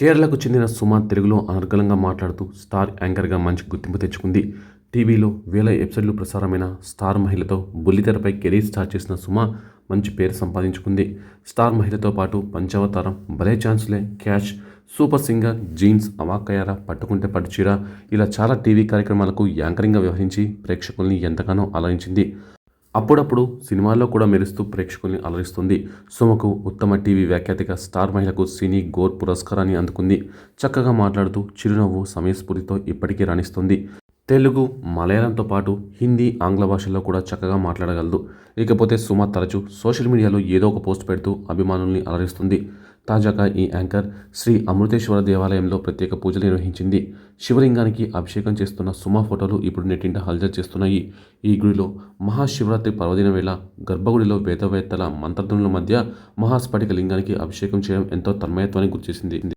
కేరళకు చెందిన సుమ తెలుగులో అనర్గళంగా మాట్లాడుతూ స్టార్ యాంకర్గా మంచి గుర్తింపు తెచ్చుకుంది. టీవీలో వేల ఎపిసోడ్లు ప్రసారమైన స్టార్ మహిళతో బుల్లితెరపై కెరీర్ స్టార్ట్ చేసిన సుమ మంచి పేరు సంపాదించుకుంది. స్టార్ మహిళతో పాటు పంచవతారం భలే ఛాన్స్లే క్యాష్ సూపర్ సింగర్ జీన్స్ అవాక్కయ్యారా పట్టుకుంటే పట్టుచీర ఇలా చాలా టీవీ కార్యక్రమాలకు యాంకరింగ్గా వ్యవహరించి ప్రేక్షకుల్ని ఎంతగానో ఆలోచించింది అప్పుడప్పుడు సినిమాల్లో కూడా మెరుస్తూ ప్రేక్షకుల్ని అలరిస్తుంది. సుమకు ఉత్తమ టీవీ వ్యాఖ్యాతిగా స్టార్ మహిళకు సినీ గోర్ పురస్కారాన్ని అందుకుంది. చక్కగా మాట్లాడుతూ చిరునవ్వు సమయస్ఫూర్తితో ఇప్పటికీ రాణిస్తుంది. తెలుగు మలయాళంతో పాటు హిందీ ఆంగ్ల భాషల్లో కూడా చక్కగా మాట్లాడగలదు. ఇకపోతే సుమ తరచూ సోషల్ మీడియాలో ఏదో ఒక పోస్ట్ పెడుతూ అభిమానుల్ని అలరిస్తుంది. తాజాగా ఈ యాంకర్ శ్రీ అమృతేశ్వర దేవాలయంలో ప్రత్యేక పూజలు నిర్వహించింది. శివలింగానికి అభిషేకం చేస్తున్న సుమ ఫోటోలు ఇప్పుడు నెట్టింట హల్జల్ చేస్తున్నాయి. ఈ గుడిలో మహాశివరాత్రి పర్వదిన వేళ గర్భగుడిలో వేదవేత్తల మంత్రధ్వనుల మధ్య మహాస్ఫటిక లింగానికి అభిషేకం చేయడం ఎంతో తన్మయత్వాన్ని గుర్తించింది.